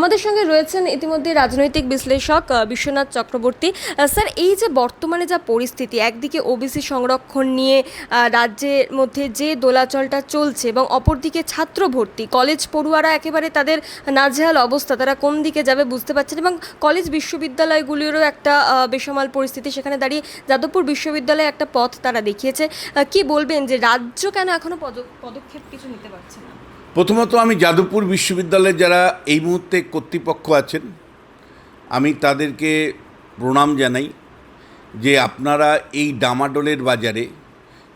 আমাদের সঙ্গে রয়েছেন ইতিমধ্যে রাজনৈতিক বিশ্লেষক বিশ্বনাথ চক্রবর্তী। স্যার, এই যে বর্তমানে যা পরিস্থিতি, একদিকে ওবিসি সংরক্ষণ নিয়ে রাজ্যের মধ্যে যে দোলাচলটা চলছে এবং অপরদিকে ছাত্র ভর্তি, কলেজ পড়ুয়ারা একেবারে তাদের নাজেহাল অবস্থা, তারা কোন দিকে যাবে বুঝতে পারছেন এবং কলেজ বিশ্ববিদ্যালয়গুলিরও একটা বেসামাল পরিস্থিতি, সেখানে দাঁড়িয়ে যাদবপুর বিশ্ববিদ্যালয়ে একটা পথ তারা দেখিয়েছে। কি বলবেন যে রাজ্য কেন এখনও পদ- পদক্ষেপ কিছু নিতে পারছে না? প্রথমত আমি যাদবপুর বিশ্ববিদ্যালয়ের যারা এই মুহূর্তে কর্তৃপক্ষ আছেন, আমি তাদেরকে প্রণাম জানাই যে আপনারা এই ডামাডোলের বাজারে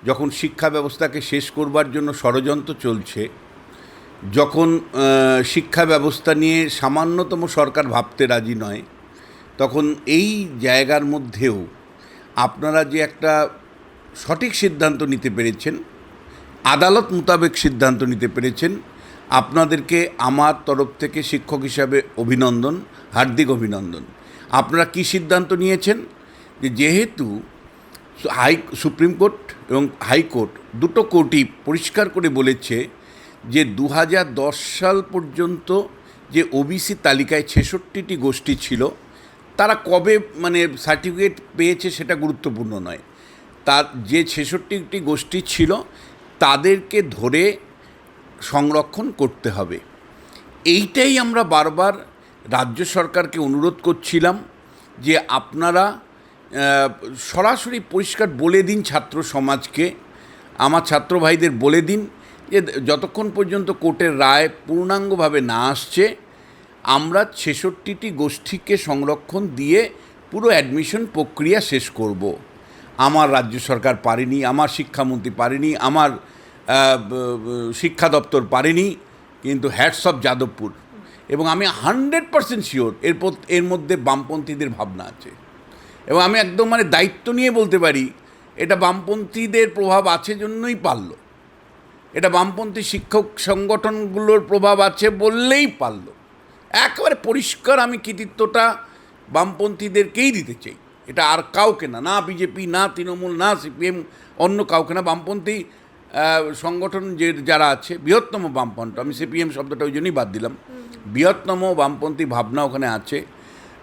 যখন শিক্ষা ব্যবস্থাকে শেষ করবার জন্য ষড়যন্ত্র চলছে, যখন শিক্ষা ব্যবস্থা নিয়ে সামান্যতম সরকার ভাবতে রাজি নয়, তখন এই জায়গার মধ্যেও আপনারা যে একটা সঠিক সিদ্ধান্ত নিতে পেরেছেন আদালত মোতাবেক সিদ্ধান্ত নিতে পেরেছেন। আপনাদেরকে আমার তরফ থেকে শিক্ষক হিসাবে অভিনন্দন, হার্দিক অভিনন্দন। আপনারা কি সিদ্ধান্ত নিয়েছেন? যে যেহেতু হাই, সুপ্রিম কোর্ট এবং হাইকোর্ট দুটো কোর্টই পরিষ্কার করে বলেছে যে দু হাজার দশ সাল পর্যন্ত যে ওবিসি তালিকায় ছেষট্টিটি গোষ্ঠী ছিল, তারা কবে মানে সার্টিফিকেট পেয়েছে সেটা গুরুত্বপূর্ণ নয়। তার যে ছেষট্টিটি গোষ্ঠী ছিল তাদেরকে ধরে সংরক্ষণ করতে হবে। এইটাই আমরা বারবার রাজ্য সরকারকে অনুরোধ করছিলাম যে আপনারা সরাসরি পরিষ্কার বলে দিন ছাত্র সমাজকে, আমার ছাত্র ভাইদের বলে দিন যে যতক্ষণ পর্যন্ত কোর্টের রায় পূর্ণাঙ্গভাবে না আসছে, আমরা ছেষট্টিটি গোষ্ঠীকে সংরক্ষণ দিয়ে পুরো অ্যাডমিশন প্রক্রিয়া শেষ করব। আমার রাজ্য সরকার পারেনি, আমার শিক্ষামন্ত্রী পারেনি, আমার শিক্ষা দপ্তর পারেনি, কিন্তু হ্যাটস অফ যাদবপুর। এবং আমি হান্ড্রেড পার্সেন্ট শিওর এরপর এর মধ্যে বামপন্থীদের ভাবনা আছে। এবং আমি একদম মানে দায়িত্ব নিয়ে বলতে পারি, এটা বামপন্থীদের প্রভাব আছে জন্যই পারল। এটা বামপন্থী শিক্ষক সংগঠনগুলোর প্রভাব আছে বললেই পারল। একেবারে পরিষ্কার আমি কৃতিত্বটা বামপন্থীদেরকেই দিতে চাই। এটা আর কাউকে না না বিজেপি, না তৃণমূল, না সিপিএম, অন্য কাউকে না, বামপন্থী সংগঠন যে যারা আছে, বৃহত্তম বামপন্থ, আমি সিপিএম শব্দটা ওই জন্যই বাদ দিলাম। বৃহত্তম বামপন্থী ভাবনা ওখানে আছে,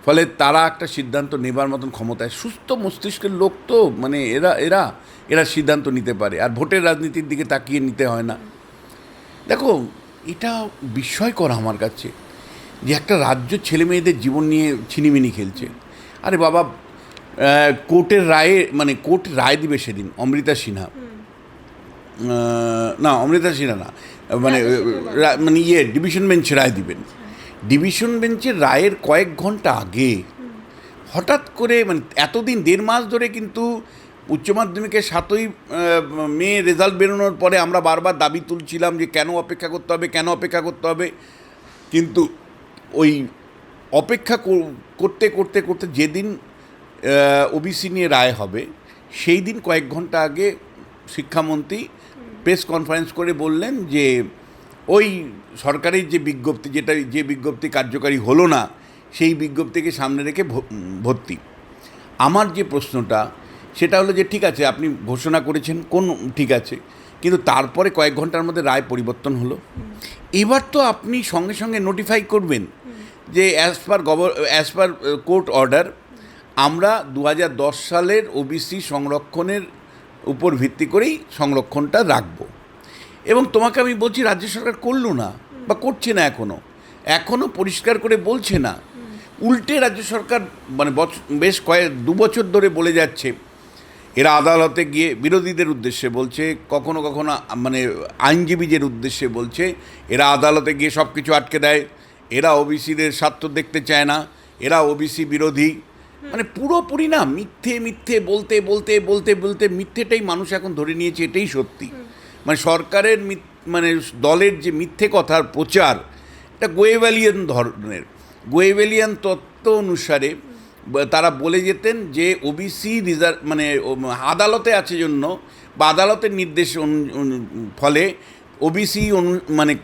ফলে তারা একটা সিদ্ধান্ত নেবার মতন ক্ষমতায়, সুস্থ মস্তিষ্কের লোক তো মানে এরা এরা এরা সিদ্ধান্ত নিতে পারে, আর ভোটের রাজনীতির দিকে তাকিয়ে নিতে হয় না। দেখো, এটা বিস্ময়কর আমার কাছে, যে একটা রাজ্য ছেলে মেয়েদের জীবন নিয়ে ছিনিমিনি খেলছে। আরে বাবা কোর্টের রায়ে মানে কোর্ট রায় দিবে সেদিন অমৃতা সিনহা। না অমৃতা সিনহা না। মানে মানে ইয়ে ডিভিশন বেঞ্চ রায় দিবেন। ডিভিশন বেঞ্চের রায়ের কয়েক ঘণ্টা আগে হঠাৎ করে মানে এতদিন দেড় মাস ধরে কিন্তু উচ্চ মাধ্যমিকের সাতই মে রেজাল্ট বেরোনোর পরে আমরা বারবার দাবি তুলছিলাম যে কেন অপেক্ষা করতে হবে কেন অপেক্ষা করতে হবে। কিন্তু ওই অপেক্ষা কর- করতে করতে করতে যেদিন ওবিসি নিয়ে রায় হবে। সেই দিন কয়েক ঘণ্টা আগে শিক্ষামন্ত্রী প্রেস কনফারেন্স করে বললেন যে ওই সরকারের যে বিজ্ঞপ্তি যেটা যে বিজ্ঞপ্তি কার্যকারী হলো না সেই বিজ্ঞপ্তিকে সামনে রেখে ভর্তি। আমার যে প্রশ্নটা সেটা হলো যে ঠিক আছে আপনি ঘোষণা করেছেন কোন ঠিক আছে? কিন্তু তারপরে কয়েক ঘণ্টার মধ্যে রায় পরিবর্তন হলো। এবার তো আপনি সঙ্গে সঙ্গে নোটিফাই করবেন যে অ্যাজ পার গভর অ্যাজ পার কোর্ট অর্ডার আমরা দু হাজার দশ সালের ওবিসি সংরক্ষণের উপর ভিত্তি করেই সংরক্ষণটা রাখব। এবং তোমাকে আমি বলছি, রাজ্য সরকার করল না বা করছে না এখনও এখনও পরিষ্কার করে বলছে না। উল্টে রাজ্য সরকার মানে বেশ কয়েক, দু বছর ধরে বলে যাচ্ছে। এরা আদালতে গিয়ে বিরোধীদের উদ্দেশ্যে বলছে, কখনো কখনো মানে আইনজীবীদের উদ্দেশ্যে বলছে, এরা আদালতে গিয়ে সব কিছু আটকে দেয়। এরা ওবিসিদের স্বার্থ দেখতে চায় না। এরা ওবিসি বিরোধী। মানে পুরোপুরি না মিথ্যে মিথ্যে বলতে বলতে বলতে বলতে মিথ্যেটাই মানুষ এখন ধরে নিয়েছে এটাই সত্যি। মানে সরকারের মিথ- মানে দলের যে মিথ্যে কথার প্রচার এটা গোয়েভ্যালিয়ান ধরনের। গোয়েভ্যালিয়ান তত্ত্ব অনুসারে তারা বলে যেতেন যে ওবিসি রিজার্ভ মানে আদালতে আছে জন্য বা আদালতের নির্দেশ ফলে ওবিসি অনু মানে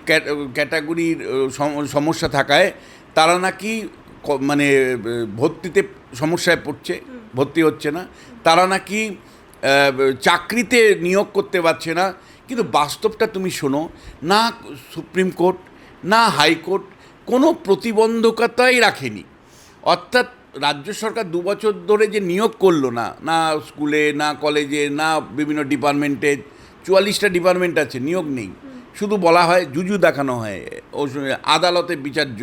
ক্যাটাগরির সমস্যা থাকায় তারা নাকি মানে ভর্তিতে সমস্যায় পড়ছে ভর্তি হচ্ছে না। তারা নাকি চাকরিতে নিয়োগ করতে পারছে না। কিন্তু বাস্তবটা তুমি শোনো না সুপ্রিম কোর্ট না হাইকোর্ট কোনো প্রতিবন্ধকতাই রাখেনি। অর্থাৎ রাজ্য সরকার দু বছর ধরে যে নিয়োগ করল না না স্কুলে না কলেজে না বিভিন্ন ডিপার্টমেন্টে চুয়াল্লিশটা ডিপার্টমেন্ট আছে নিয়োগ নেই। শুধু বলা হয় জুজু দেখানো হয় ও আদালতে বিচার্য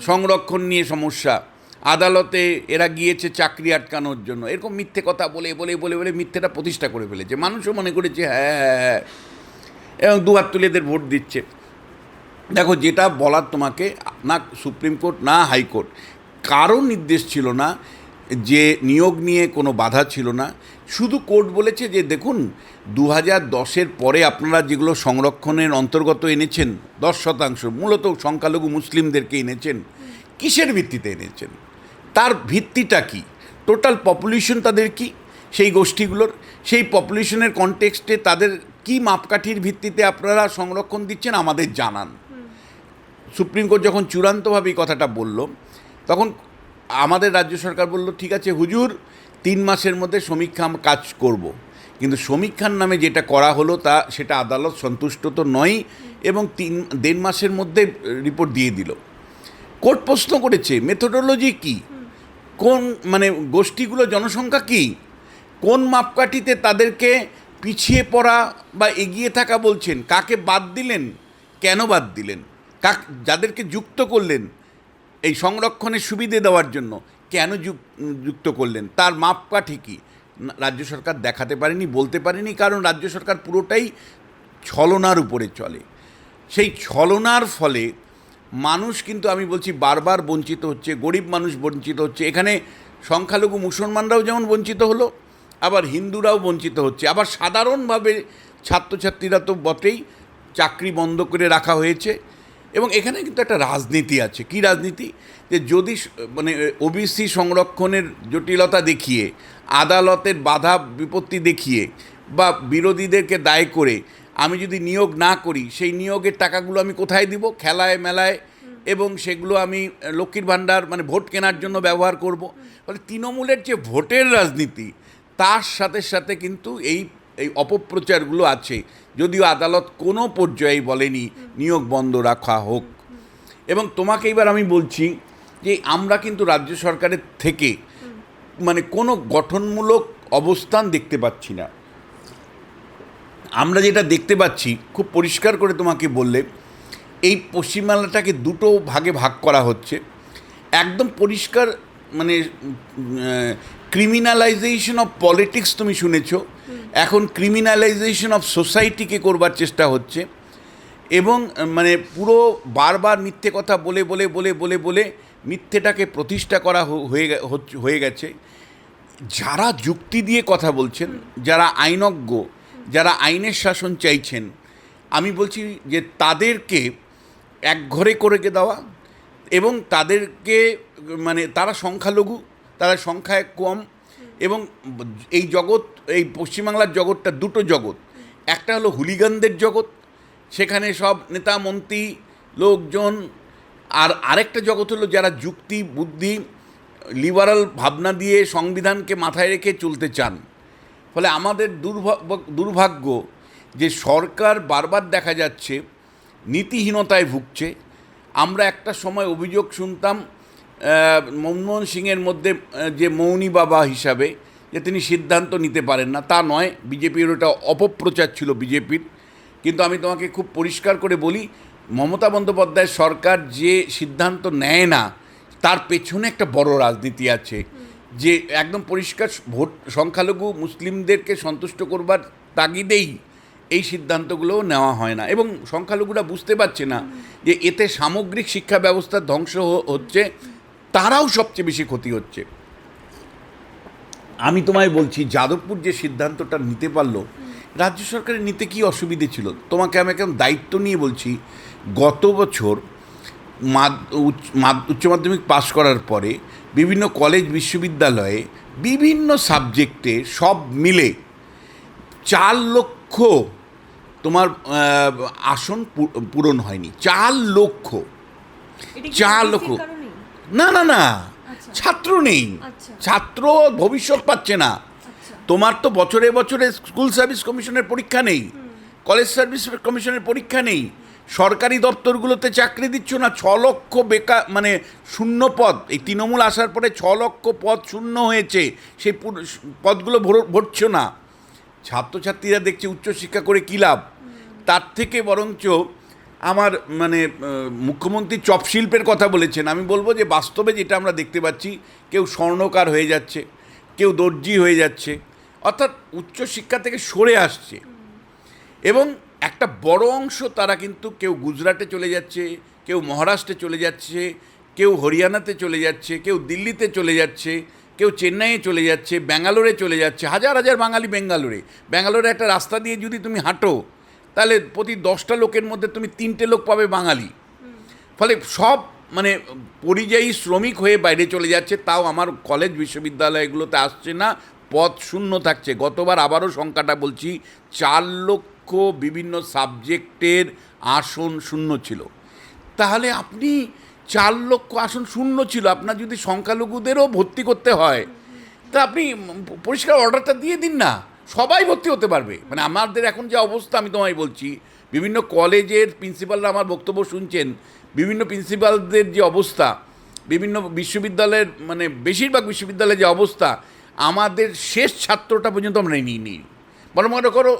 সংরক্ষণ নিয়ে সমস্যা। আদালতে এরা গিয়েছে চাকরি আটকানোর জন্য। এরকম মিথ্যে কথা বলে বলে বলে বলে মিথ্যেটা প্রতিষ্ঠা করে ফেলেছে। মানুষও মনে করেছে হ্যাঁ হ্যাঁ হ্যাঁ এবং দুহাত তুলে এদের ভোট দিচ্ছে। দেখো, যেটা বলার তোমাকে না সুপ্রিম কোর্ট, না হাইকোর্ট কারও নির্দেশ ছিল না যে নিয়োগ নিয়ে কোনো বাধা ছিল না। শুধু কোর্ট বলেছে যে দেখুন দু হাজার দশের পরে আপনারা যেগুলো সংরক্ষণের অন্তর্গত এনেছেন, দশ শতাংশ, মূলত সংখ্যালঘু মুসলিমদেরকে এনেছেন, কিসের ভিত্তিতে এনেছেন? তার ভিত্তিটা কি? টোটাল পপুলেশন তাদের কি? সেই গোষ্ঠীগুলোর, সেই পপুলেশনের কনটেক্সটে তাদের কি মাপকাঠির ভিত্তিতে আপনারা সংরক্ষণ দিচ্ছেন আমাদের জানান। সুপ্রিম কোর্ট যখন চূড়ান্তভাবে এই কথাটা বলল, তখন আমাদের রাজ্য সরকার বলল, ঠিক আছে হুজুর তিন মাসের মধ্যে সমীক্ষা কাজ করব। কিন্তু সমীক্ষার নামে যেটা করা হলো তা, সেটা আদালত সন্তুষ্ট তো নয় এবং তিন, দেড় মাসের মধ্যে রিপোর্ট দিয়ে দিল। কোর্ট প্রশ্ন করেছে, মেথোডোলজি কি? কোন মানে গোষ্ঠীগুলো জনসংখ্যা কি? কোন মাপকাঠিতে তাদেরকে পিছিয়ে পড়া বা এগিয়ে থাকা বলছেন? কাকে বাদ দিলেন? কেন বাদ দিলেন? কাক, যাদেরকে যুক্ত করলেন? এই সংরক্ষণের সুবিধে দেওয়ার জন্য। কেন যুক- যুক্ত করলেন? তার মাপকাঠি কি? রাজ্য সরকার দেখাতে পারেনি, বলতে পারেনি, কারণ রাজ্য সরকার পুরোটাই ছলনার উপরে চলে। সেই ছলনার ফলে মানুষ কিন্তু, আমি বলছি, বারবার বঞ্চিত হচ্ছে, গরিব মানুষ বঞ্চিত হচ্ছে। এখানে সংখ্যালঘু মুসলমানরাও যেমন বঞ্চিত হলো, আবার হিন্দুরাও বঞ্চিত হচ্ছে। আবার সাধারণভাবে ছাত্রছাত্রীরা তো বটেই, চাকরি বন্ধ করে রাখা হয়েছে। এবং এখানে কিন্তু একটা রাজনীতি আছে। কি রাজনীতি? যে যদি মানে ওবিসি সংরক্ষণের জটিলতা দেখিয়ে, আদালতের বাধা বিপত্তি দেখিয়ে, বা বিরোধীদেরকে দায় করে আমি যদি নিয়োগ না করি, সেই নিয়োগের টাকাগুলো আমি কোথায় দিব? খেলায়, মেলায় এবং সেগুলো আমি লক্ষ্মীর ভাণ্ডার মানে ভোট কেনার জন্য ব্যবহার করব। ফলে তৃণমূলের যে ভোটের রাজনীতি, তার সাথে সাথে কিন্তু এই এই অপপ্রচারগুলো আছে। যদিও আদালত কোনো পর্যায়ে বলেনি, নিয়োগ বন্ধ রাখা হোক। এবং তোমাকে এবার আমি বলছি যে আমরা কিন্তু রাজ্য সরকারের থেকে মানে কোনো গঠনমূলক অবস্থান দেখতে পাচ্ছি না। আমরা যেটা দেখতে পাচ্ছি, খুব পরিষ্কার করে তোমাকে বললে, এই পশ্চিমবাংলাটাকে দুটো ভাগে ভাগ করা হচ্ছে। একদম পরিষ্কার মানে ক্রিমিনালাইজেশন অফ পলিটিক্স তুমি শুনেছ। এখন ক্রিমিনালাইজেশন অফ সোসাইটিকে করবার চেষ্টা হচ্ছে। এবং মানে পুরো বারবার মিথ্যে কথা বলে বলে বলে বলে বলে মিথ্যেটাকে প্রতিষ্ঠা করা হয়ে হয়ে গেছে। যারা যুক্তি দিয়ে কথা বলছেন, যারা আইনজ্ঞ, যারা আইনের শাসন চাইছেন, আমি বলছি যে তাদেরকে এক ঘরে করে দেওয়া এবং তাদেরকে মানে তারা সংখ্যালঘু তারা সংখ্যায় কম এবং এই জগৎ, এই পশ্চিমবাংলার জগৎটা দুটো জগৎ। একটা হলো হুলিগানদের জগৎ, সেখানে সব নেতা, মন্ত্রী, লোকজন, আর আরেকটা জগৎ হলো যারা যুক্তি, বুদ্ধি লিবারাল ভাবনা দিয়ে সংবিধানকে মাথায় রেখে চলতে চান। ফলে আমাদের দুর্ভাগ্য যে সরকার বারবার দেখা যাচ্ছে, নীতিহীনতায় ভুগছে। আমরা একটা সময় অভিযোগ শুনতাম মনমোহন সিংয়ের মধ্যে যে মৌনী বাবা হিসাবে, যে তিনি সিদ্ধান্ত নিতে পারেন না, তা নয়, বিজেপির ওটা অপপ্রচার ছিল বিজেপির। কিন্তু আমি তোমাকে খুব পরিষ্কার করে বলি, মমতা বন্দ্যোপাধ্যায় সরকার যে সিদ্ধান্ত নেয় না, তার পেছনে একটা বড় রাজনীতি আছে। যে একদম পরিষ্কার ভোট, সংখ্যালঘু মুসলিমদেরকে সন্তুষ্ট করবার তাগিদেই এই সিদ্ধান্তগুলোও নেওয়া হয় না। এবং সংখ্যালঘুরা বুঝতে পারছে না যে এতে সামগ্রিক শিক্ষা ব্যবস্থা ধ্বংস হচ্ছে। তারাও সবচেয়ে বেশি ক্ষতি হচ্ছে। আমি তোমায় বলছি যাদবপুর যে সিদ্ধান্তটা নিতে পারল রাজ্য সরকারের নিতে কি অসুবিধে ছিল? তোমাকে আমি এখন দায়িত্ব নিয়ে বলছি গত বছর উচ্চ- মাধ্যমিক পাশ করার পরে বিভিন্ন কলেজ বিশ্ববিদ্যালয়ে বিভিন্ন সাবজেক্টে সব মিলে চার লক্ষ তোমার আসন পূরণ হয়নি। চার লক্ষ। চার লক্ষ। না না না। আচ্ছা। ছাত্র নেই। আচ্ছা। ছাত্র ভবিষ্যৎ পাচ্ছে না। তোমার তো বছরে বছরে স্কুল সার্ভিস কমিশনের পরীক্ষা নেই। কলেজ সার্ভিস কমিশনের পরীক্ষা নেই। সরকারি দপ্তরগুলোতে চাকরি দিচ্ছ না ছ লক্ষ বেকার মানে শূন্য পদ। এই তৃণমূল আসার পরে ছ লক্ষ পদ শূন্য হয়েছে। সেই পদগুলো ভর- ভরছো না। ছাত্রছাত্রীরা দেখছে উচ্চশিক্ষা করে কী লাভ? তার থেকে বরঞ্চ আমার মানে মুখ্যমন্ত্রী চপ শিল্পের কথা বলেছেন। আমি বলব যে, বাস্তবে যেটা আমরা দেখতে পাচ্ছি, কেউ স্বর্ণকার হয়ে যাচ্ছে, কেউ দর্জি হয়ে যাচ্ছে, অর্থাৎ উচ্চশিক্ষা থেকে সরে আসছে। এবং একটা বড় অংশ তারা কিন্তু কেউ গুজরাটে চলে যাচ্ছে, কেউ মহারাষ্ট্রে চলে যাচ্ছে, কেউ হরিয়ানাতে চলে যাচ্ছে, কেউ দিল্লিতে চলে যাচ্ছে, কেউ চেন্নাইয়ে চলে যাচ্ছে, ব্যাঙ্গালোরে চলে যাচ্ছে, হাজার হাজার বাঙালি বেঙ্গালোরে। ব্যাঙ্গালোরে একটা রাস্তা দিয়ে যদি তুমি হাঁটো তাহলে প্রতি দশটা লোকের মধ্যে তুমি তিনটে লোক পাবে বাঙালি। ফলে সব মানে পরিযায়ী শ্রমিক হয়ে বাইরে চলে যাচ্ছে, তাও আমার কলেজ বিশ্ববিদ্যালয়গুলোতে আসছে না, পথ শূন্য থাকছে। গতবার আবারও সংখ্যাটা বলছি, চার লক্ষ বিভিন্ন সাবজেক্টের আসন শূন্য ছিল। তাহলে আপনি চার লক্ষ আসন শূন্য ছিল, আপনার যদি সংখ্যালঘুদেরও ভর্তি করতে হয়, তা আপনি পরিষ্কার অর্ডারটা দিয়ে দিন না। সবাই ভর্তি হতে পারবে। মানে আমাদের এখন যে অবস্থা আমি তোমায় বলছি বিভিন্ন কলেজের প্রিন্সিপালরা আমার বক্তব্য শুনছেন বিভিন্ন প্রিন্সিপালদের যে অবস্থা বিভিন্ন বিশ্ববিদ্যালয়ের মানে বেশিরভাগ বিশ্ববিদ্যালয়ের যে অবস্থা আমাদের শেষ ছাত্রটা পর্যন্ত আমরা নিই নিই বরং মনে করো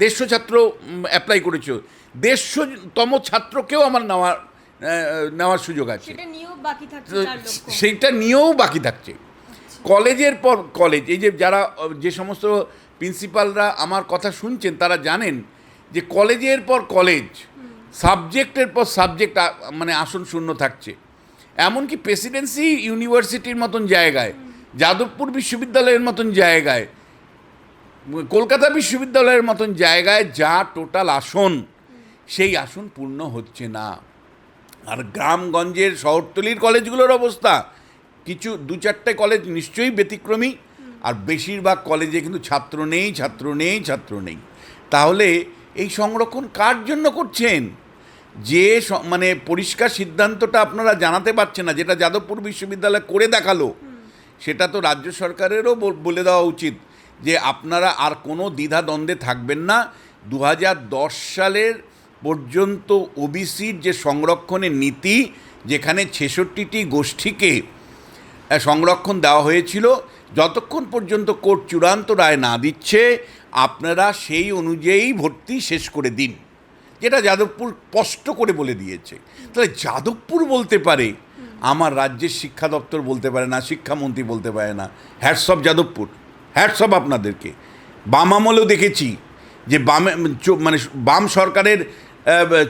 দেড়শো ছাত্র অ্যাপ্লাই করেছ। দেড়শোতম ছাত্রকেও আমার নেওয়ার নেওয়ার সুযোগ আছে। সেইটা নিয়েও বাকি থাকছে। কলেজের পর কলেজ এই যে যারা যে সমস্ত প্রিন্সিপালরা আমার কথা শুনছেন, তারা জানেন যে কলেজের পর কলেজ, সাবজেক্টের পর সাবজেক্ট মানে আসন শূন্য থাকছে। এমনকি প্রেসিডেন্সি ইউনিভার্সিটির মতন জায়গায়, যাদবপুর বিশ্ববিদ্যালয়ের মতন জায়গায়, কলকাতা বিশ্ববিদ্যালয়ের মতন জায়গায় যা টোটাল আসন, সেই আসন পূর্ণ হচ্ছে না। আর গ্রামগঞ্জের শহরতলির কলেজগুলোর অবস্থা, কিছু দু চারটে কলেজ নিশ্চয়ই ব্যতিক্রমী আর বেশিরভাগ কলেজে কিন্তু ছাত্র নেই ছাত্র নেই ছাত্র নেই। তাহলে এই সংরক্ষণ কার জন্য করছেন? যে মানে পরিষ্কার সিদ্ধান্তটা আপনারা জানাতে পারছেন না যেটা যাদবপুর বিশ্ববিদ্যালয় করে দেখাল সেটা তো রাজ্য সরকারেরও বল- দেওয়া উচিত যে আপনারা আর কোনো দ্বিধাদ্বন্দ্বে থাকবেন না। দু হাজার দশ সালের পর্যন্ত ওবিসির যে সংরক্ষণের নীতি যেখানে ছেষট্টিটি গোষ্ঠীকে সংরক্ষণ দেওয়া হয়েছিল যতক্ষণ পর্যন্ত কোর্ট চূড়ান্ত রায় না দিচ্ছে আপনারা সেই অনুযায়ী ভর্তি শেষ করে দিন। যেটা যাদবপুর স্পষ্ট করে বলে দিয়েছে। তাহলে যাদবপুর বলতে পারে আমার রাজ্যের শিক্ষা দপ্তর বলতে পারে না শিক্ষামন্ত্রী বলতে পারে না। হ্যাটসঅপ যাদবপুর। হ্যাটসঅপ আপনাদেরকে। বাম আমলেও দেখেছি যে বামে মানে বাম সরকারের আহ, আহ,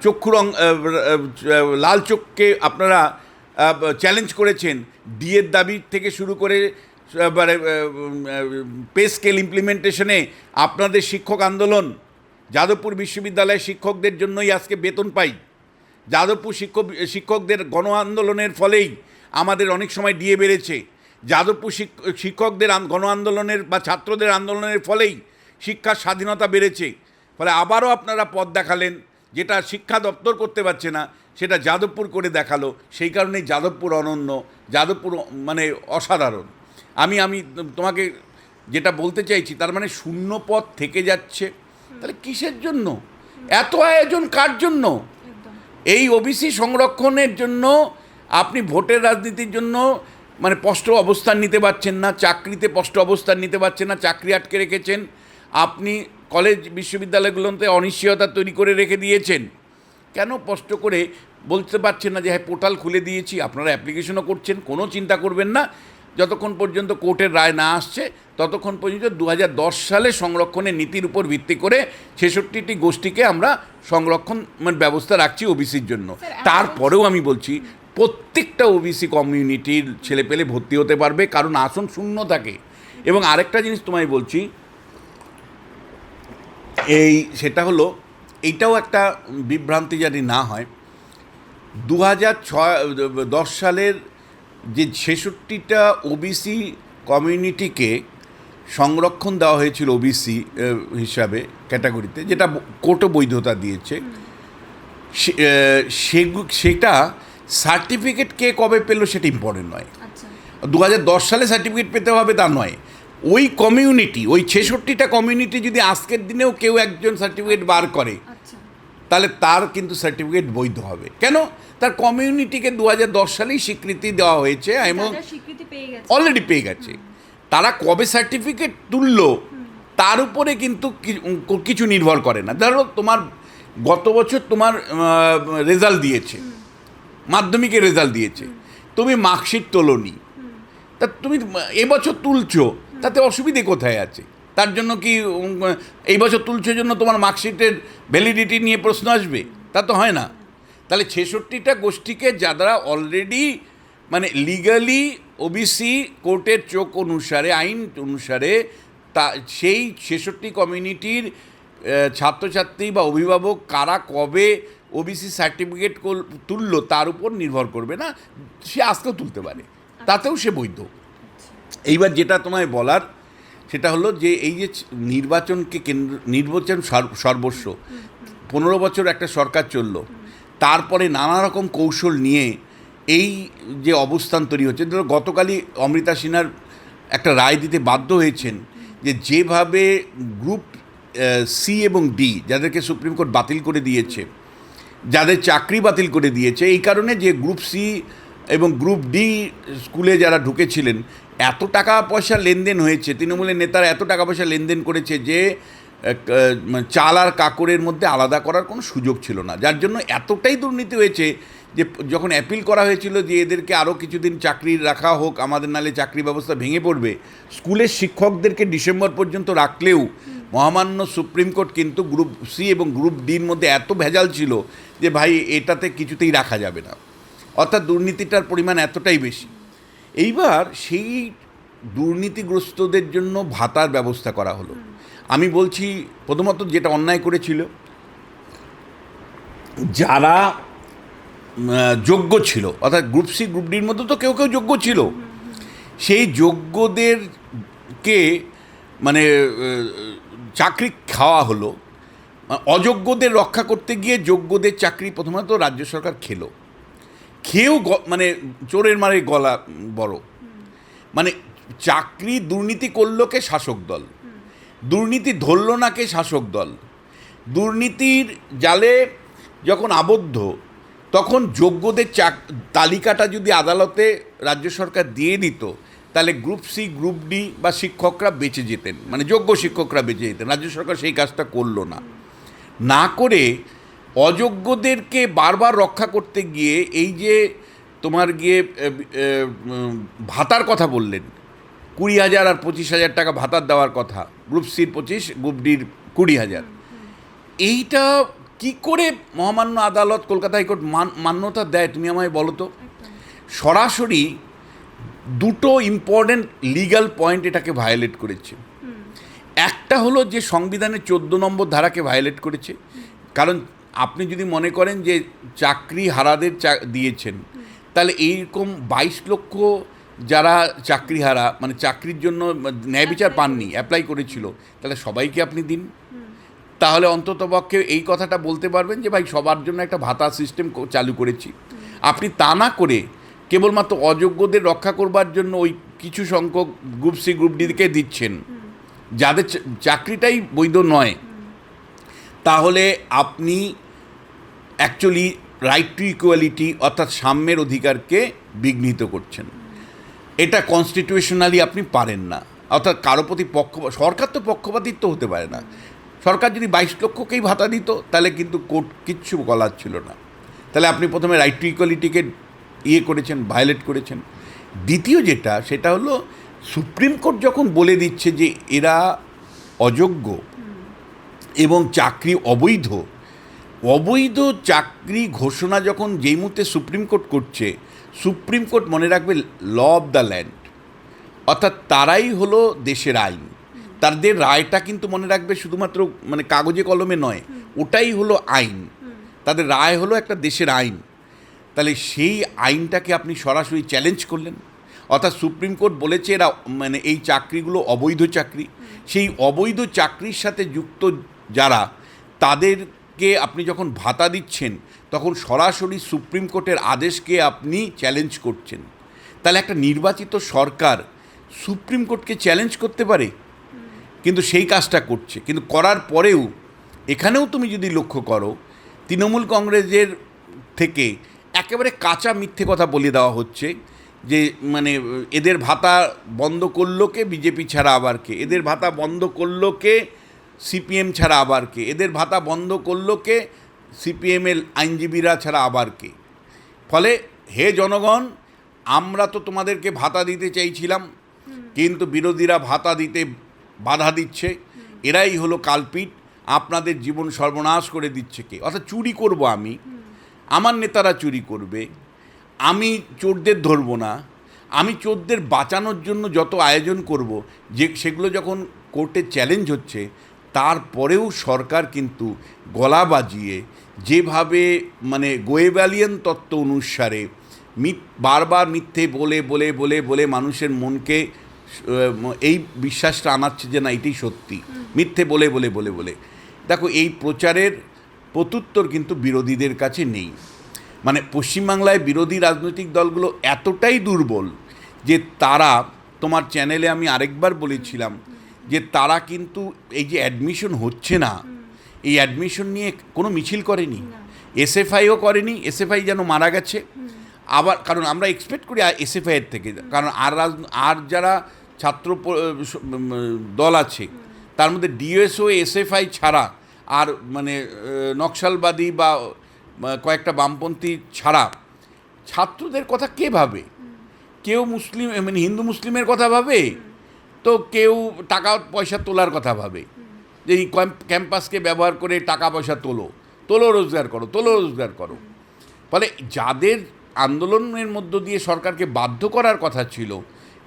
চক্ষু রং আহ, আহ, লাল চোখকে আপনারা চ্যালেঞ্জ করেছেন। ডিএর দাবি থেকে শুরু করে মানে পে স্কেল ইমপ্লিমেন্টেশনে আপনাদের শিক্ষক আন্দোলন, যাদবপুর বিশ্ববিদ্যালয়ের শিক্ষকদের জন্যই আজকে বেতন পাই। যাদবপুর শিক্ষক, শিক্ষকদের গণ আন্দোলনের ফলেই আমাদের অনেক সময় ডিএ বেড়েছে। যাদবপুর শিক্ষকদের গণ আন্দোলনের বা ছাত্রদের আন্দোলনের ফলেই শিক্ষার স্বাধীনতা বেড়েছে। ফলে আবারও আপনারা পথ দেখালেন, যেটা শিক্ষা দপ্তর করতে পারছে না সেটা যাদবপুর করে দেখাল, সেই কারণেই যাদবপুর অনন্য, যাদবপুর মানে অসাধারণ। আমি আমি তোমাকে যেটা বলতে চাইছি, তার মানে শূন্য পথ থেকে যাচ্ছে। তাহলে কিসের জন্য? এত আয়োজন কার জন্য? এই ওবিসি সংরক্ষণের জন্য, আপনি ভোটের রাজনীতির জন্য মানে স্পষ্ট অবস্থান নিতে পারছেন না, চাকরিতে স্পষ্ট অবস্থান নিতে পারছেন না, চাকরি আটকে রেখেছেন। আপনি কলেজ বিশ্ববিদ্যালয়গুলোতে অনিশ্চয়তা তৈরি করে রেখে দিয়েছেন। কেন স্পষ্ট করে বলতে পারছেন না যে হ্যাঁ পোর্টাল খুলে দিয়েছি আপনারা অ্যাপ্লিকেশনও করছেন কোনো চিন্তা করবেন না। যতক্ষণ পর্যন্ত কোর্টের রায় না আসছে ততক্ষণ পর্যন্ত দু হাজার দশ সালে সংরক্ষণের নীতির উপর ভিত্তি করে ছেষট্টিটি গোষ্ঠীকে আমরা সংরক্ষণ মানে ব্যবস্থা রাখছি ওবিসির জন্য। তারপরেও আমি বলছি প্রত্যেকটা ওবিসি কমিউনিটির ছেলেপেলে ভর্তি হতে পারবে কারণ আসন শূন্য থাকে। এবং আরেকটা জিনিস তোমায় বলছি এই সেটা হলো এইটাও একটা বিভ্রান্তি জানি না হয় দু হাজার ছয় দশ সালের যে ছেষট্টিটা ওবিসি কমিউনিটিকে সংরক্ষণ দেওয়া হয়েছিল ওবিসি হিসাবে ক্যাটাগরিতে যেটা কোর্টও বৈধতা দিয়েছে। সে- সেটা সার্টিফিকেট কে কবে পেল সেটা ইম্পর্টেন্ট নয়। আচ্ছা। দু দশ সালে সার্টিফিকেট পেতে হবে তা নয়। ওই কমিউনিটি ওই ছেষট্টিটা কমিউনিটি যদি আজকের দিনেও কেউ একজন সার্টিফিকেট বার করে আচ্ছা। তাহলে তার কিন্তু সার্টিফিকেট বৈধ হবে। কেন? তার কমিউনিটিকে দু হাজার দশ সালেই স্বীকৃতি দেওয়া হয়েছে এবং পেয়ে গেছে। অলরেডি পেয়ে গেছে। তারা কবে সার্টিফিকেট তুললো তার উপরে কিন্তু কিছু নির্ভর করে না। ধরো তোমার গত বছর তোমার রেজাল্ট দিয়েছে। মাধ্যমিকের রেজাল্ট দিয়েছে। তুমি মার্কশিট তোলনি। তা তুমি এবছর তুলছো। তাতে অসুবিধে কোথায় আছে? তার জন্য কি এই বছর তুলছে জন্য তোমার মার্কশিটের ভ্যালিডিটি নিয়ে প্রশ্ন আসবে? তা তো হয় না। তাহলে ছেষট্টিটা গোষ্ঠীকে যারা অলরেডি মানে লিগালি ওবিসি কোর্টের চোখ অনুসারে, আইন অনুসারে, তা, সেই ছেষট্টি কমিউনিটির ছাত্রছাত্রী বা অভিভাবক কারা কবে ওবিসি সার্টিফিকেট তুললো, তার উপর নির্ভর করবে না। সে আজকেও তুলতে পারে। তাতেও সে বৈধ। এইবার যেটা তোমায় বলার, সেটা হলো যে এই যে নির্বাচনকে কেন্দ্র, নির্বাচন সর- সর্বস্ব। পনেরো বছর একটা সরকার চলল। তারপরে নানা রকম কৌশল নিয়ে এই যে অবস্থান তৈরি হচ্ছে, ধরো গতকালই অমৃতা সিনহার একটা রায় দিতে বাধ্য হয়েছেন যে যেভাবে গ্রুপ সি এবং ডি যাদেরকে সুপ্রিম কোর্ট বাতিল করে দিয়েছে, যাদের চাকরি বাতিল করে দিয়েছে, এই কারণে যে গ্রুপ সি এবং গ্রুপ ডি স্কুলে যারা ঢুকেছিলেন এত টাকা পয়সা লেনদেন হয়েছে, তৃণমূলের নেতারা এত টাকা পয়সা লেনদেন করেছে যে মানে চাল আর কাকড়ের মধ্যে আলাদা করার কোনো সুযোগ ছিল না। যার জন্য এতটাই দুর্নীতি হয়েছে যে, যখন অ্যাপিল করা হয়েছিল যে, এদেরকে আরও কিছুদিন চাকরি রাখা হোক, আমাদের নালে চাকরি ব্যবস্থা ভেঙে পড়বে, স্কুলের শিক্ষকদেরকে ডিসেম্বর পর্যন্ত রাখলেও মহামান্য সুপ্রিম কোর্ট কিন্তু গ্রুপ সি এবং গ্রুপ ডির মধ্যে এত ভেজাল ছিল যে, ভাই, এটাতে কিছুতেই রাখা যাবে না। অর্থাৎ দুর্নীতিটার পরিমাণ এতটাই বেশি। এইবার সেই দুর্নীতিগ্রস্তদের জন্য ভাতার ব্যবস্থা করা হলো। আমি বলছি প্রথমত যেটা অন্যায় করেছিল যারা যোগ্য ছিল অর্থাৎ গ্রুপ সি গ্রুপ ডির মধ্যে তো কেউ কেউ যোগ্য ছিল। সেই যোগ্যদেরকে মানে চাকরি খাওয়া হলো। অযোগ্যদের রক্ষা করতে গিয়ে যোগ্যদের চাকরি প্রথমত রাজ্য সরকার খেলো। খেয়েও মানে চোরের মারে গলা বড়। মানে চাকরি দুর্নীতি করল কে শাসক দল। দুর্নীতি ধরল না কে শাসক দল। দুর্নীতির জালে যখন আবদ্ধ, তখন যোগ্যদের চাক, তালিকাটা যদি আদালতে রাজ্য সরকার দিয়ে দিত, তাহলে গ্রুপ সি, গ্রুপ ডি বা শিক্ষকরা বেঁচে যেতেন। মানে যোগ্য শিক্ষকরা বেঁচে যেতেন। রাজ্য সরকার সেই কাজটা করল না। না করে অযোগ্যদেরকে বারবার রক্ষা করতে গিয়ে এই যে তোমার গিয়ে ভাতার কথা বললেন। কুড়ি হাজার আর পঁচিশ হাজার টাকা ভাতার দেওয়ার কথা। গ্রুপ সির পঁচিশ গ্রুপ ডির কুড়ি হাজার। এইটা কি করে মহামান্য আদালত কলকাতা হাইকোর্ট মান মান্যতা দেয় তুমি আমায় বলো তো? সরাসরি দুটো ইম্পর্ট্যান্ট লিগ্যাল পয়েন্ট এটাকে ভায়োলেট করেছে। একটা হলো যে সংবিধানের চোদ্দ নম্বর ধারাকে ভায়োলেট করেছে। কারণ আপনি যদি মনে করেন যে চাকরি হারাদের চা- দিয়েছেন তাহলে এইরকম বাইশ লক্ষ যারা চাকরি হারা মানে চাকরির জন্য ন্যায় বিচার পাননি অ্যাপ্লাই করেছিল তাহলে সবাইকে আপনি দিন। তাহলে অন্ততপক্ষে এই কথাটা বলতে পারবেন যে ভাই সবার জন্য একটা ভাতা সিস্টেম চালু করেছি। আপনি তা না করে কেবলমাত্র অযোগ্যদের রক্ষা করবার জন্য ওই কিছু সংখ্যক গ্রুপ সি গ্রুপ ডিকে দিচ্ছেন যাদের চাকরিটাই বৈধ নয় তাহলে আপনি অ্যাকচুয়ালি রাইট টু ইকুয়ালিটি অর্থাৎ সাম্যের অধিকারকে বিঘ্নিত করছেন। এটা কনস্টিটিউশনালি আপনি পারেন না। অর্থাৎ কারও প্রতি পক্ষ সরকার তো পক্ষপাতিত্ব হতে পারে না। সরকার যদি বাইশ লক্ষকেই ভাতা দিত তাহলে কিন্তু কোর্ট কিচ্ছু বলার ছিল না। তাহলে আপনি প্রথমে রাইট টু ইকুয়ালিটিকে ইয়ে করেছেন ভায়োলেট করেছেন। দ্বিতীয় যেটা সেটা হলো সুপ্রিম কোর্ট যখন বলে দিচ্ছে যে এরা অযোগ্য এবং চাকরি অবৈধ অবৈধ চাকরি ঘোষণা যখন যেই মুহূর্তে সুপ্রিম কোর্ট করছে, সুপ্রিম কোর্ট মনে রাখবে ল অফ দ্য ল্যান্ড। অর্থাৎ তারাই হলো দেশের আইন। তাদের রায়টা কিন্তু মনে রাখবে শুধুমাত্র মানে কাগজে কলমে নয়, ওটাই হলো আইন। তাদের রায় হলো একটা দেশের আইন। তাহলে সেই আইনটাকে আপনি সরাসরি চ্যালেঞ্জ করলেন। অর্থাৎ সুপ্রিম কোর্ট বলেছে এরা মানে এই চাকরিগুলো অবৈধ চাকরি। সেই অবৈধ চাকরির সাথে যুক্ত যারা তাদেরকে আপনি যখন ভাতা দিচ্ছেন, তখন সরাসরি সুপ্রিম কোর্টের আদেশকে আপনি চ্যালেঞ্জ করছেন। তাহলে একটা নির্বাচিত সরকার সুপ্রিম কোর্টকে চ্যালেঞ্জ করতে পারে? কিন্তু সেই কাজটা করছে। কিন্তু করার পরেও, এখানেও তুমি যদি লক্ষ্য করো, তৃণমূল কংগ্রেসের থেকে একেবারে কাঁচা মিথ্যে কথা বলে দেওয়া হচ্ছে যে মানে এদের ভাতা বন্ধ করল কে? বিজেপি ছাড়া আবার কে? এদের ভাতা বন্ধ করল কে? সিপিএম ছাড়া আবার কে? এদের ভাতা বন্ধ করল কে? সিপিএমের আইনজীবীরা ছাড়া আবার কে? ফলে হে জনগণ আমরা তো তোমাদেরকে ভাতা দিতে চাইছিলাম কিন্তু বিরোধীরা ভাতা দিতে বাধা দিচ্ছে। এরাই হলো কালপিট আপনাদের জীবন সর্বনাশ করে দিচ্ছে কে? অর্থাৎ চুরি করব আমি। আমার নেতারা চুরি করবে। আমি চোরদের ধরবো না। আমি চোরদের বাঁচানোর জন্য যত আয়োজন করব যে সেগুলো যখন কোর্টে চ্যালেঞ্জ হচ্ছে তারপরেও সরকার কিন্তু গলা বাজিয়ে যেভাবে মানে গোয়েবালিয়ান তত্ত্ব অনুসারে বারবার মিথ্যে বলে বলে বলে বলে মানুষের মনকে এই বিশ্বাসটা আনাচ্ছে যে না, এটি সত্যি। মিথ্যে বলে বলে বলে বলে। দেখো, এই প্রচারের প্রত্যুত্তর কিন্তু বিরোধীদের কাছে নেই। মানে পশ্চিমবাংলায় বিরোধী রাজনৈতিক দলগুলো এতটাই দুর্বল যে তারা, তোমার চ্যানেলে আমি আরেকবার বলেছিলাম যে তারা কিন্তু এই যে অ্যাডমিশন হচ্ছে না এই অ্যাডমিশন নিয়ে কোনো মিছিল করেনি। এসএফআইও করেনি এসএফআই যেন মারা গেছে। আবার কারণ আমরা এক্সপেক্ট করি এসএফআইয়ের থেকে। কারণ আর রাজ আর যারা ছাত্র দল আছে তার মধ্যে ডিএসও এসএফআই ছাড়া আর মানে নকশালবাদী বা কয়েকটা বামপন্থী ছাড়া ছাত্রদের কথা কে ভাবে? কেউ মুসলিম মানে হিন্দু মুসলিমের কথা ভাবে? তো কেউ টাকা পয়সা তোলার কথা ভাবে। যে এই ক্যাম্পাসকে ব্যবহার করে টাকা পয়সা তোলো তোলো রোজগার করো, তোলো রোজগার করো। ফলে যাদের আন্দোলনের মধ্য দিয়ে সরকারকে বাধ্য করার কথা ছিল,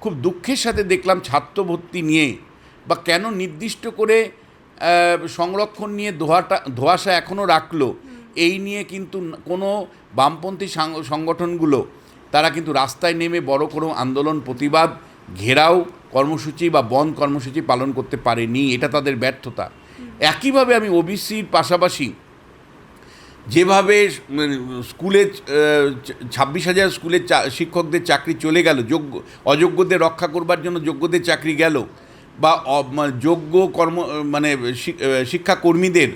খুব দুঃখের সাথে দেখলাম ছাত্র ভর্তি নিয়ে বা কেন নির্দিষ্ট করে সংরক্ষণ নিয়ে ধোয়াটা, ধোয়াশা এখনও রাখল, এই নিয়ে কিন্তু কোনো বামপন্থী সংগঠনগুলো, তারা কিন্তু রাস্তায় নেমে বড় কোনো আন্দোলন, প্রতিবাদ, ঘেরাও কর্মসূচি বা বন্ধ কর্মসূচি পালন করতে পারেনি, এটা তাদের ব্যর্থতা। একইভাবে আমি ওবিসির পাশাপাশি যেভাবে মানে স্কুলে, ছাব্বিশ হাজার স্কুলের শিক্ষকদের চাকরি চলে গেল, যোগ্য, অযোগ্যদের রক্ষা করবার জন্য যোগ্যদের চাকরি গেল, বা যোগ্য কর্ম মানে শিক্ষাকর্মীদের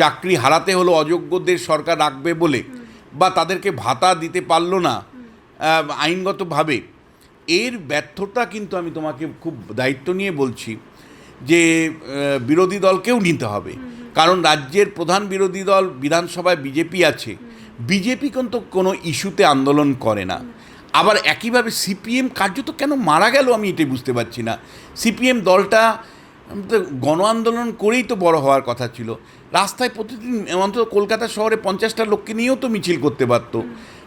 চাকরি হারাতে হলো অযোগ্যদের সরকার রাখবে বলে, বা তাদেরকে ভাতা দিতে পারল না আইনগতভাবে। এর ব্যর্থতা কিন্তু আমি তোমাকে খুব দায়িত্ব নিয়ে বলছি যে বিরোধী দলকেও নিতে হবে। কারণ রাজ্যের প্রধান বিরোধী দল বিধানসভায় বিজেপি আছে। বিজেপি কিন্তু কোনো ইস্যুতে আন্দোলন করে না। আবার একইভাবে সিপিএম কার্যত কেন মারা গেল আমি এটাই বুঝতে পারছি না। সিপিএম দলটা তো গণ আন্দোলন করেই তো বড় হওয়ার কথা ছিল। রাস্তায় প্রতিদিন অন্তত কলকাতা শহরে পঞ্চাশটা লোককে নিয়েও তো মিছিল করতে পারতো।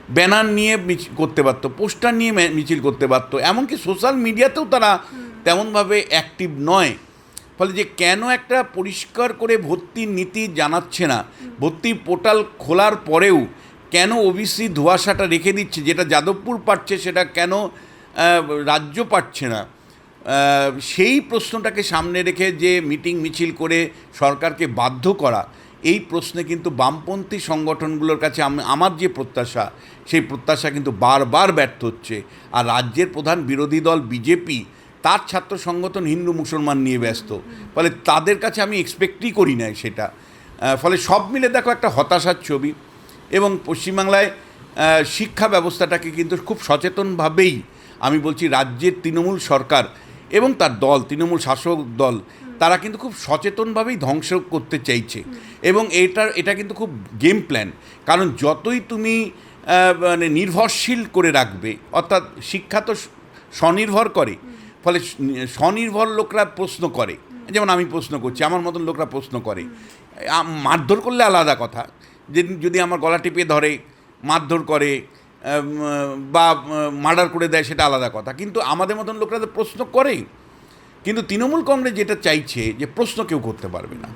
ব্যানার নিয়ে মিছিল করতে পারতো, পোস্টার নিয়ে মিছিল করতে পারতো, এমনকি সোশ্যাল মিডিয়াতেও তারা তেমনভাবে অ্যাক্টিভ নয়। ফলে যে কেন একটা পরিষ্কার করে ভর্তির নীতি জানাচ্ছে না ভর্তির পোর্টাল খোলার পরেও কেন ওবিসি ধোয়াশাটা রেখে দিচ্ছে, যেটা যাদবপুর পাচ্ছে সেটা কেন রাজ্য পাচ্ছে না? সেই প্রশ্নটাকে সামনে রেখে যে মিটিং মিছিল করে সরকারকে বাধ্য করা এই প্রশ্নে কিন্তু বামপন্থী সংগঠনগুলোর কাছে আম- আমার যে প্রত্যাশা, সেই প্রত্যাশা কিন্তু বারবার ব্যর্থ হচ্ছে। আর রাজ্যের প্রধান বিরোধী দল বিজেপি, তার ছাত্র সংগঠন হিন্দু মুসলমান নিয়ে ব্যস্ত। ফলে তাদের কাছে আমি এক্সপেক্টই করি না সেটা। ফলে সব মিলে দেখো একটা হতাশার ছবি। এবং পশ্চিমবাংলায় শিক্ষা ব্যবস্থাটাকে কিন্তু খুব সচেতনভাবেই আমি বলছি রাজ্যের তৃণমূল সরকার এবং তার দল, তৃণমূল শাসক দল তারা কিন্তু খুব সচেতনভাবেই ধ্বংস করতে চাইছে। এবং এটার, এটা কিন্তু খুব গেম প্ল্যান কারণ যতই তুমি মানে নির্ভরশীল করে রাখবে, অর্থাৎ শিক্ষা তো স্বনির্ভর করে। ফলে স্বনির্ভর লোকরা প্রশ্ন করে। যেমন আমি প্রশ্ন করছি, আমার মতন লোকরা প্রশ্ন করে। মারধর করলে আলাদা কথা। যে, যদি আমার গলা টিপে ধরে, মারধর করে বা মার্ডার করে দেয়, সেটা আলাদা কথা। কিন্তু আমাদের মতন লোকরা তো প্রশ্ন করেই। কিন্তু তৃণমূল কংগ্রেস যেটা চাইছে যে প্রশ্ন কেউ করতে পারবে না।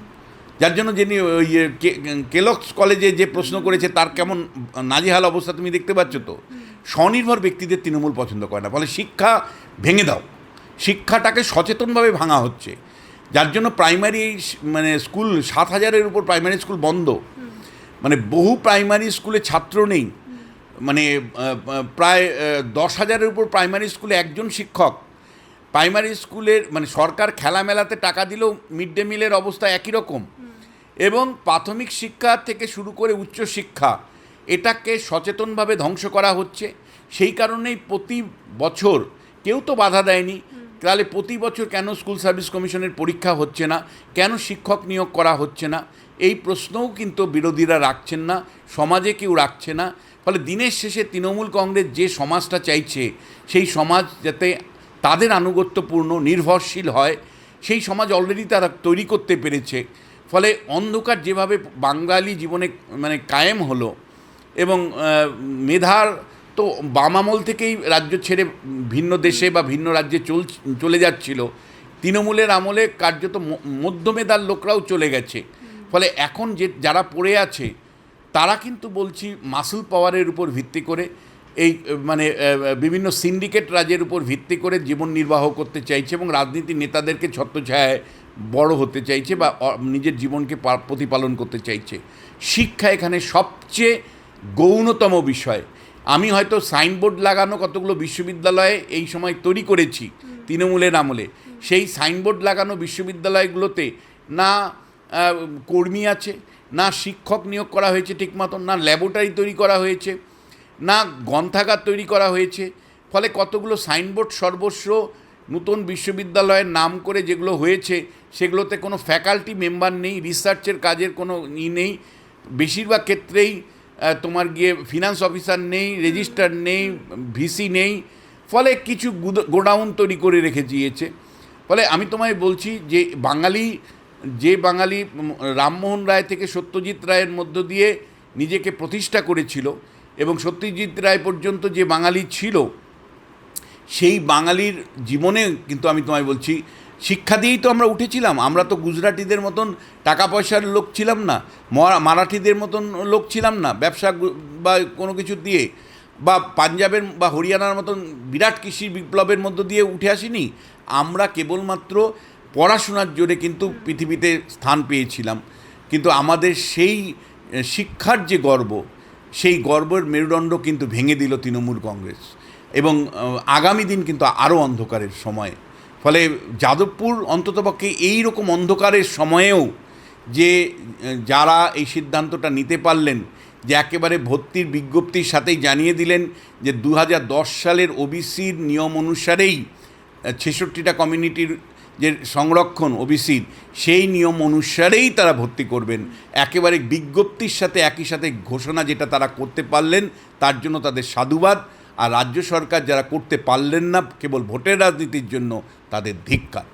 যার জন্য যিনি ওই কে- কেলক্স কলেজে যে প্রশ্ন করেছে, তার কেমন নাজেহাল অবস্থা তুমি দেখতে পাচ্ছ তো? স্বনির্ভর ব্যক্তিদের তৃণমূল পছন্দ করে না। ফলে শিক্ষা ভেঙে দাও। শিক্ষাটাকে সচেতনভাবে ভাঙা হচ্ছে। যার জন্য প্রাইমারি মানে স্কুল সাত হাজারের উপর প্রাইমারি স্কুল বন্ধ। মানে বহু প্রাইমারি স্কুলে ছাত্র নেই। মানে প্রায় দশ হাজারের উপর প্রাইমারি স্কুলে একজন শিক্ষক প্রাইমারি স্কুলের মানে সরকার খেলা মেলাতে টাকা দিলেও মিড ডে মিলের অবস্থা একই রকম। এবং প্রাথমিক শিক্ষা থেকে শুরু করে উচ্চশিক্ষা এটাকে সচেতনভাবে ধ্বংস করা হচ্ছে। সেই কারণেই প্রতি বছর কেউ তো বাধা দেয়নি। তাহলে প্রতি বছর কেন স্কুল সার্ভিস কমিশনের পরীক্ষা হচ্ছে না? কেন শিক্ষক নিয়োগ করা হচ্ছে না? এই প্রশ্নও কিন্তু বিরোধীরা রাখছেন না, সমাজে কেউ রাখছে না। ফলে দিনের শেষে তৃণমূল কংগ্রেস যে সমাজটা চাইছে, সেই সমাজ যাতে তাদের আনুগত্যপূর্ণ, নির্ভরশীল হয়। সেই সমাজ অলরেডি তারা তৈরি করতে পেরেছে। ফলে অন্ধকার যেভাবে বাঙালি জীবনে মানে কায়েম হলো এবং মেধার তো বাম আমল থেকেই রাজ্য ছেড়ে ভিন্ন দেশে বা ভিন্ন রাজ্যে চল, চলে যাচ্ছিল। তৃণমূলের আমলে কার্যত মধ্যমেধার লোকরাও চলে গেছে। ফলে এখন যে, যারা পড়ে আছে, তারা কিন্তু বলছি মাসুল পাওয়ারের উপর ভিত্তি করে এই মানে বিভিন্ন সিন্ডিকেট রাজের উপর ভিত্তি করে জীবন নির্বাহ করতে চাইছে এবং রাজনীতির নেতাদেরকে ছত্রছায়ায় বড় হতে চাইছে বা নিজের জীবনকে প্রতিপালন করতে চাইছে। শিক্ষা এখানে সবচেয়ে গৌণতম বিষয়। আমি হয়তো সাইনবোর্ড লাগানো কতগুলো বিশ্ববিদ্যালয়ে এই সময় তৈরি করেছি তৃণমূলের আমলে। সেই সাইনবোর্ড লাগানো বিশ্ববিদ্যালয়গুলোতে না কর্মী আছে, না শিক্ষক নিয়োগ করা হয়েছে ঠিক মতন না ল্যাবরেটরি তৈরি করা হয়েছে। না গ্রন্থাগার তৈরি করা হয়েছে, ফলে কতগুলো সাইনবোর্ড সর্বস্ব, নতুন বিশ্ববিদ্যালয়ের নাম করে যেগুলো হয়েছে, সেগুলোতে কোনো ফ্যাকাল্টি মেম্বার নেই, রিসার্চের কাজের কোনো ই নেই, বেশিরভাগ ক্ষেত্রেই তোমার গিয়ে ফিনান্স অফিসার নেই, রেজিস্টার নেই, ভিসি নেই, ফলে কিছু গোডাউন তৈরি করে রেখে দিয়েছে। ফলে আমি তোমায় বলছি যে বাঙালি যে বাঙালি রামমোহন রায় থেকে সত্যজিৎ রায়ের মধ্য দিয়ে নিজেকে প্রতিষ্ঠা করেছিল এবং সত্যজিৎ রায় পর্যন্ত যে বাঙালি ছিল, সেই বাঙালির জীবনে কিন্তু আমি তোমায় বলছি, শিক্ষা দিয়েই তো আমরা উঠেছিলাম। আমরা তো গুজরাটিদের মতন টাকা পয়সার লোক ছিলাম না মারাঠিদের মতন লোক ছিলাম না, ব্যবসা বা কোনো কিছু দিয়ে, বা পাঞ্জাবের, বা হরিয়ানার মতন বিরাট কৃষি বিপ্লবের মধ্য দিয়ে উঠে আসিনি। আমরা কেবলমাত্র পড়াশোনার জোরে কিন্তু পৃথিবীতে স্থান পেয়েছিলাম। কিন্তু আমাদের সেই শিক্ষার যে গর্ব সেই গর্বের মেরুদণ্ড কিন্তু ভেঙে দিল তৃণমূল কংগ্রেস। এবং আগামী দিন কিন্তু আরও অন্ধকারের সময়। ফলে যাদবপুর অন্ততপক্ষে এই রকম অন্ধকারের সময়েও যে, যারা এই সিদ্ধান্তটা নিতে পারলেন, যে একেবারে ভর্তির বিজ্ঞপ্তির সাথেই জানিয়ে দিলেন যে দু হাজার দশ সালের ওবিসির নিয়ম অনুসারেই ছেষট্টিটা কমিউনিটির যে সংরক্ষণ ওবিসির সেই নিয়ম অনুসারেই তারা ভর্তি করবেন। একেবারে বিজ্ঞপ্তির সাথে একই সাথে ঘোষণা যেটা তারা করতে পারলেন, তার জন্য তাদের সাধুবাদ। আর রাজ্য সরকার যারা করতে পারলেন না, কেবল ভোটের রাজনীতির জন্য তাদের ধিক্কার।